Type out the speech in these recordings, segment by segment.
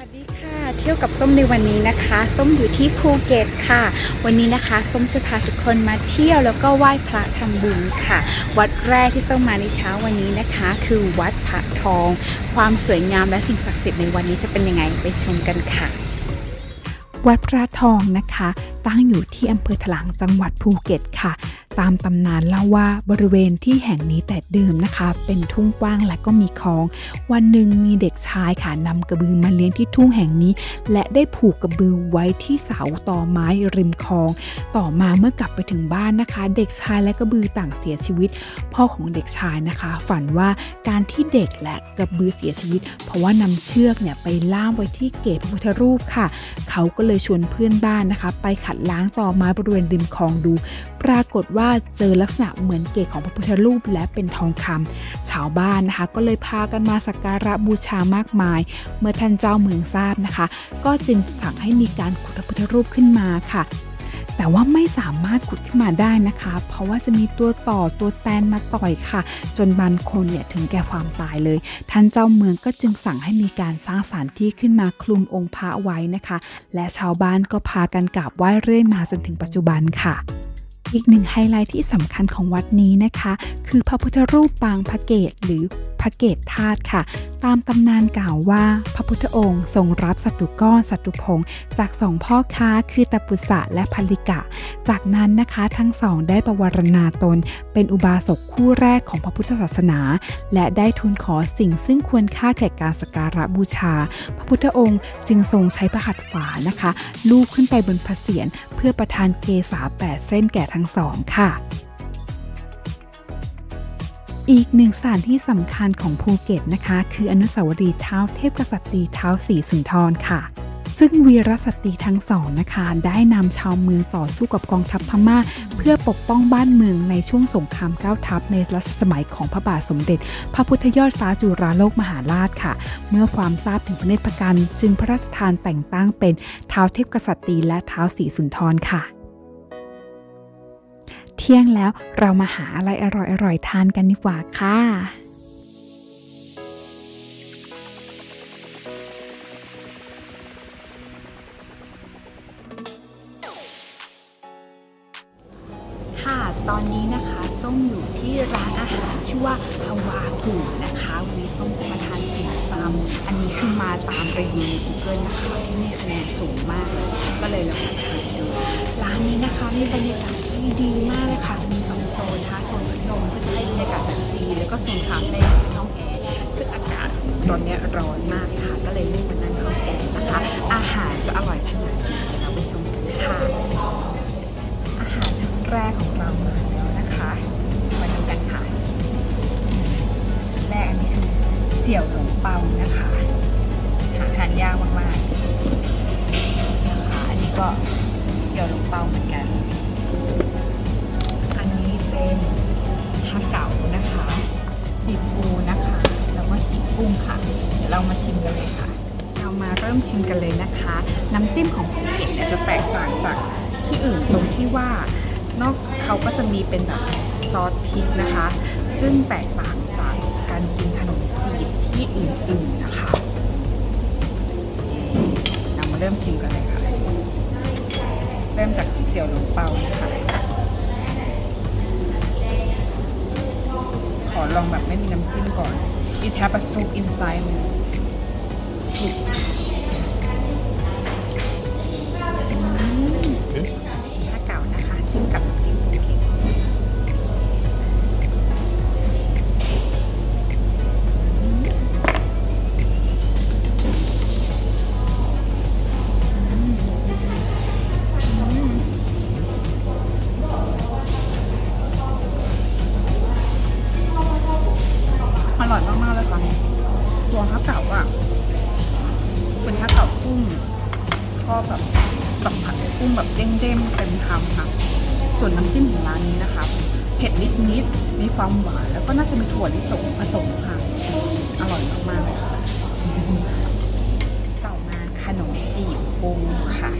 วัสดีค่ะเที่ยวกับส้มในวันนี้นะคะ ส้มอยู่ที่ภูเก็ตค่ะ วันนี้นะคะ ส้มจะพาทุกคนมาเที่ยวแล้วก็ไหว้พระทำบุญค่ะ วัดแรกที่ส้มมาในเช้าวันนี้นะคะ คือวัดพระทอง ความสวยงามและสิ่งศักดิ์สิทธิ์ในวันนี้จะเป็นยังไงไปชมกันค่ะ วัดพระทองนะคะ ตั้งอยู่ที่อำเภอถลางจังหวัดภูเก็ตค่ะ ตามตำนานเล่าว่าบริเวณที่แห่งนี้แต่เดิมนะคะ เป็นทุ่งกว้างและก็มีคลอง วันหนึ่งมีเด็กชายค่ะนำกระบือมาเลี้ยงที่ทุ่งแห่งนี้ และได้ผูกกระบือไว้ที่เสาต่อไม้ริมคลอง ต่อมาเมื่อกลับไปถึงบ้านนะคะ เด็กชายและกระบือต่างเสียชีวิต พ่อของเด็กชายนะคะ ฝันว่าการที่เด็กและกระบือเสียชีวิต เพราะว่านำเชือกเนี่ยไปล่ามไว้ที่เกศพระพุทธรูปค่ะ เขาก็เลยชวนเพื่อนบ้านนะคะ ไปขัดล้างต่อไม้บริเวณริมคลองดู ปรากฏว่าเจอลักษณะเหมือนเกศของพระพุทธรูปและเป็นทองคำชาวบ้านนะคะ ก็เลยพากันมาสักการะบูชามากมาย เมื่อท่านเจ้าเมืองทราบนะคะ ก็จึงสั่งให้มีการขุดพระพุทธรูปขึ้นมาค่ะแต่ว่าไม่สามารถขุดขึ้นมาได้นะคะ เพราะว่าจะมีตัวต่อตัวแตนมาต่อยค่ะ จนบางคนเนี่ยถึงแก่ความตายเลย ท่านเจ้าเมืองก็จึงสั่งให้มีการสร้างสถานที่ขึ้นมาคลุมองค์พระไว้นะคะ และชาวบ้านก็พากันกราบไหว้เรื่อยมาจนถึงปัจจุบันค่ะ อีกหนึ่งไฮไลท์ที่สำคัญของวัดนี้นะคะ คือพระพุทธรูปปางพระเกตหรือพระเกตธาตุค่ะ ตามตำนานกล่าวว่าพระพุทธองค์ทรงรับสัตตุก้อนสัตตุพงศ์จากสองพ่อค้าคือตปุษะและพัลลิกะ จากนั้นนะคะทั้งสองได้ประวรณาตน เป็นอุบาสกคู่แรกของพระพุทธศาสนา และได้ทูลขอสิ่งซึ่งควรค่าแก่การสักการะบูชา พระพุทธองค์จึงทรงใช้พระหัตถ์ขวานะคะ ลูบขึ้นไปบนพระเศียรเพื่อประทานเกษาแปดเส้นแก่ทั้งสองค่ะ อีกหนึ่งสถานที่สำคัญของภูเก็ตนะคะ คืออนุสาวรีย์เท้าเทพกษัตริย์เท้าสีสุนทรค่ะ ซึ่งวีรสตรีทั้งสองนะคะ ได้นำชาวเมืองต่อสู้กับกองทัพพม่า เพื่อปกป้องบ้านเมืองในช่วงสงครามเก้าทัพในรัชสมัยของพระบาทสมเด็จ พระพุทธยอดฟ้าจุฬาโลกมหาราชค่ะ เมื่อความทราบถึงพระเนตรประกัน จึงพระราชทานแต่งตั้งเป็นเท้าเทพกษัตริย์และเท้าสีสุนทรค่ะ ที่ยงแล้วเรามาหาอะไรอร่อยๆทานกันดีกว่าค่ะค่ะตอนนี้นะคะส้มอยู่ที่ร้านอาหารชื่อว่าฮาวากูนะคะวันนี้ส้มจะมาทานติ่มซำอันนี้คือมาตามรีวิวใน Google นะคะที่มีคะแนนสูงมาก ก็เลยลองมาทานดูร้านนี้นะคะมีบรรยากาศีดีมากเลยค่ะ มีสองโซนนะคะ โซนพัดลมก็จะให้บรรยากาศแบบดี แล้วก็โซนคาเฟ่ห้องแอร์ซึ่งอากาศตอนนี้ร้อนมากค่ะ ก็เลยเลือกมานั่งห้องแอร์นะคะ อาหารจะอร่อยขนาดไหนเดี๋ยวเราไปชมกันค่ะ อาหารชุดแรกของเรามา กันเลยค่ะ เรามาเริ่มชิมกันเลยนะคะ น้ำจิ้มของภูเก็ตเนี่ยจะแตกต่างจากที่อื่นตรงที่ว่านอกเขาก็จะมีเป็นแบบซอสพริกนะคะ ซึ่งแตกต่างจากการกินขนมจีบที่อื่นๆนะคะเรามาเริ่มชิมกันเลยค่ะ เริ่มจากเสี่ยวหลงเปานะคะขอลองแบบไม่มีน้ำจิ้มก่อน It have a soup inside ซุป มีความหวานแล้วก็น่าจะมีถั่วลิสงผสมค่ะ อร่อยมากๆเลยค่ะ ต่อมาขนมจีบปูค่ะ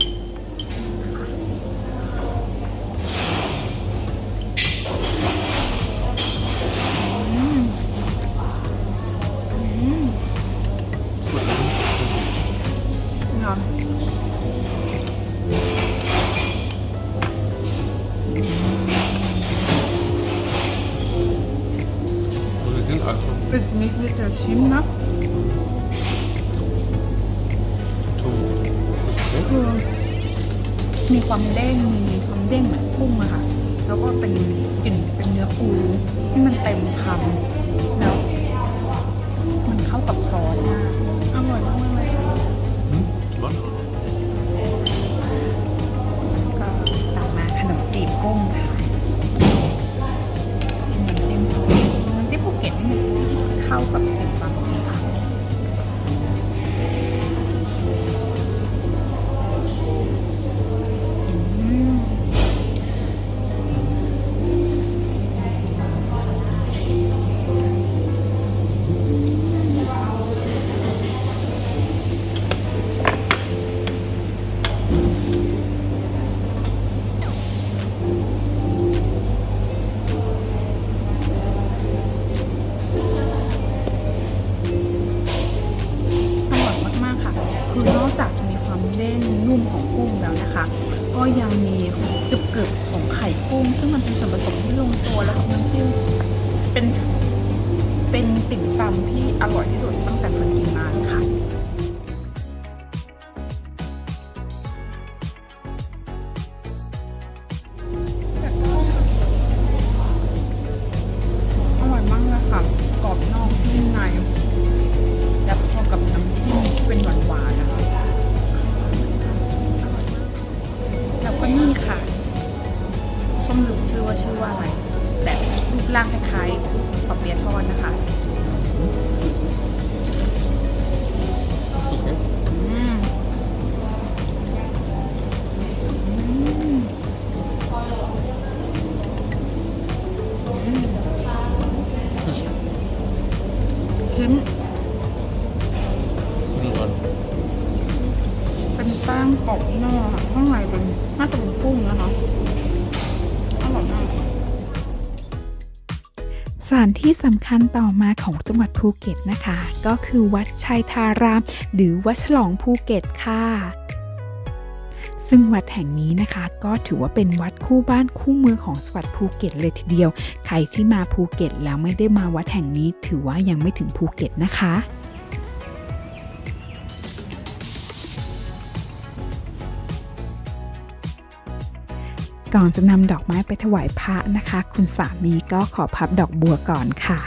อื ชิมนะ to. คือมีความเด้งมีความเด้งเหมือนกุ้งอะค่ะ แล้วก็เป็นกลิ่นเป็น คือนอกจากจะมีความเด้งนุ่มของกุ้งแล้วนะคะ ก็ยังมีกรึบๆของไข่กุ้ง ซึ่งมันเป็นส่วนผสมที่ลงตัวแล้วกับน้ำจิ้มเป็นเป็นติ่มซำที่อร่อยที่สุดตั้งแต่เคยกินมาเลยค่ะ สถานที่สำคัญต่อมาของจังหวัดภูเก็ตนะคะ ก็คือวัดชัยทาราม หรือวัดฉลองภูเก็ตค่ะ ซึ่งวัดแห่งนี้นะคะ ก็ถือว่าเป็นวัดคู่บ้านคู่เมืองของจังหวัดภูเก็ตเลยทีเดียว ใครที่มาภูเก็ตแล้วไม่ได้มาวัดแห่งนี้ ถือว่ายังไม่ถึงภูเก็ตนะคะ ก่อนจะนำดอกไม้ไปถวายพระนะคะ คุณสามีก็ขอพับดอกบัวก่อนค่ะ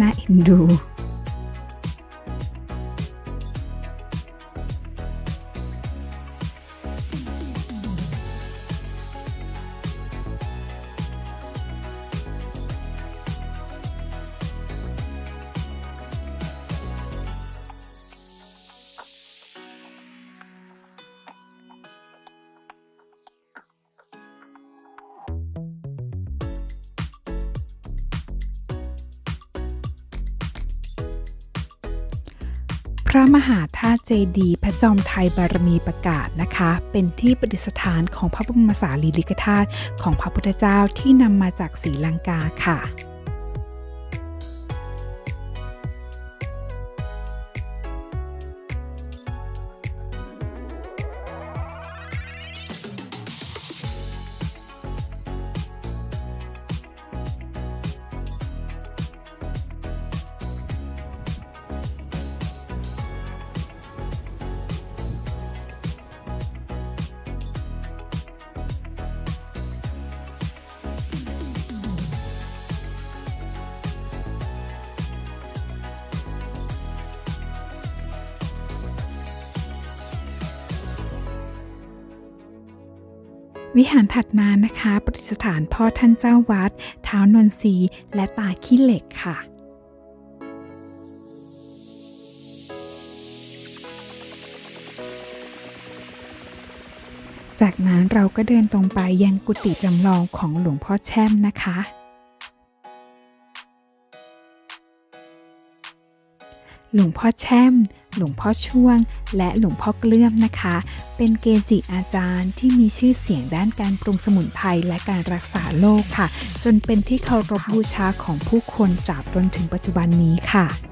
น่าเอ็นดู พระมหาธาตุเจดีย์พระจอมไทยบารมีประกาศนะคะ เป็นที่ประดิษฐานของพระบรมสารีริกธาตุของพระพุทธเจ้าที่นำมาจากศรีลังกาค่ะ วิหารถัดมานะคะ ประดิษฐานพ่อท่านเจ้าวัด เท้านนทรีและตาขี้เหล็กค่ะ จากนั้นเราก็เดินตรงไปยังกุฏิจำลองของหลวงพ่อแช่มนะคะ หลวงพ่อแช่ม หลวงพ่อช่วง และหลวงพ่อเกลื่อมนะคะ เป็นเกจิอาจารย์ที่มีชื่อเสียงด้านการปรุงสมุนไพรและการรักษาโรคค่ะ จนเป็นที่เคารพบูชาของผู้คนจากจนถึงปัจจุบันนี้ค่ะ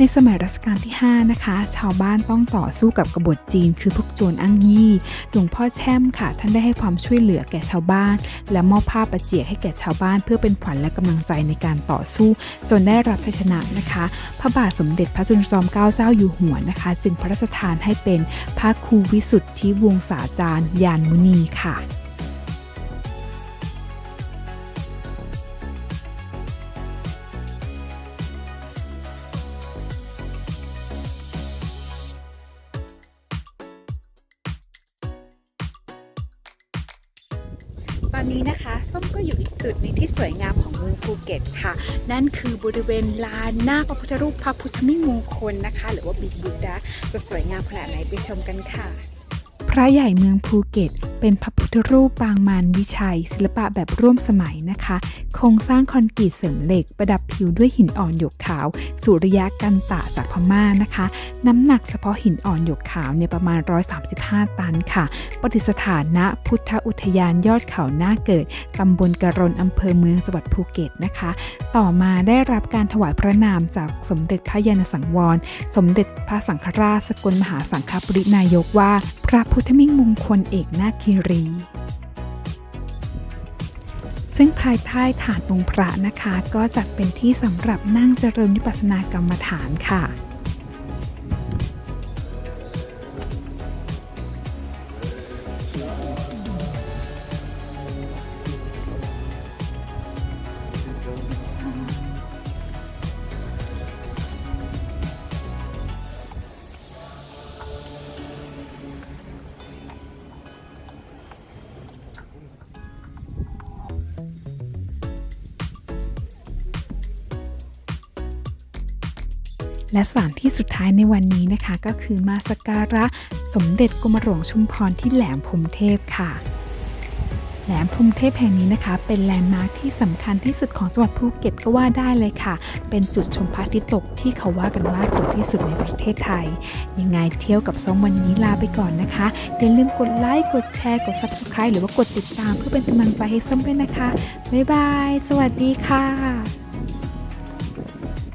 ในสมัยรัชกาลที่ 5 นะคะ ชาวบ้านต้องต่อสู้กับกบฏจีน คือพวกโจรอั้งยี่หลวงพ่อแช่มค่ะ ท่านได้ให้ความช่วยเหลือแก่ชาวบ้าน และมอบผ้าประเจียกให้แก่ชาวบ้าน เพื่อเป็นขวัญและกำลังใจในการต่อสู้ จนได้รับชัยชนะนะคะ พระบาทสมเด็จพระจุลจอมเกล้าเจ้าอยู่หัวนะคะ จึงพระราชทานให้เป็นพระครูวิสุทธิวงศาจารย์ยานมุนีค่ะ อนนี้นะคะส้มก็อยู่อีกจุดหนึงที่สวยงามของเมืองภูเก็ตค่ะ นั่นคือบริเวณลานหน้าพระพุทธรูปพระพุทธมิมงคลนะคะ หรือว่าบิ๊กบุดาจะสวยงามขนาดไหนไปชมกันค่ะ พระใหญ่เมืองภูเก็ต เป็นพระ พุทธรูปปางมารวิชัย ศิลปะแบบร่วมสมัยนะคะ โครงสร้างคอนกรีตเสริมเหล็ก ประดับผิวด้วยหินอ่อนหยกขาว สุริยะกันตะจากพม่านะคะ น้ำหนักเฉพาะหินอ่อนหยกขาวเนี่ยประมาณ 135 ตันค่ะ ประดิษฐานณพุทธอุทยานยอดเขาหน้าเกิดตำบลกระรนอำเภอเมืองจังหวัดภูเก็ตนะคะ ต่อมาได้รับการถวายพระนามจากสมเด็จพระยาณสังวร สมเด็จพระสังฆราชสกลมหาสังฆปรินายกว่า พระพุทธมิ่งมงคลเอกนาคีรี ซึ่งภายใต้ฐานองค์พระนะคะ ก็จัดเป็นที่สำหรับนั่งเจริญวิปัสสนากรรมฐานค่ะ และสถานที่สุดท้ายในวันนี้นะคะก็คือมาสการะสมเด็จกรมหลวงชุมพรที่แหลมพรมเทพค่ะแหลมพรมเทพแห่งนี้นะคะ เป็นแลนด์มาร์คที่สำคัญที่สุดของจังหวัดภูเก็ตก็ว่าได้เลยค่ะ เป็นจุดชมพระอาทิตย์ตกที่เขาว่ากันว่าสวยที่สุดในประเทศไทย ยังไงเที่ยวกับส้มวันนี้ลาไปก่อนนะคะ อย่าลืมกดไลค์กดแชร์กด Subscribe หรือว่ากดติดตามเพื่อเป็นกำลังใจให้ส้มด้วยนะคะ บ๊ายบาย สวัสดีค่ะ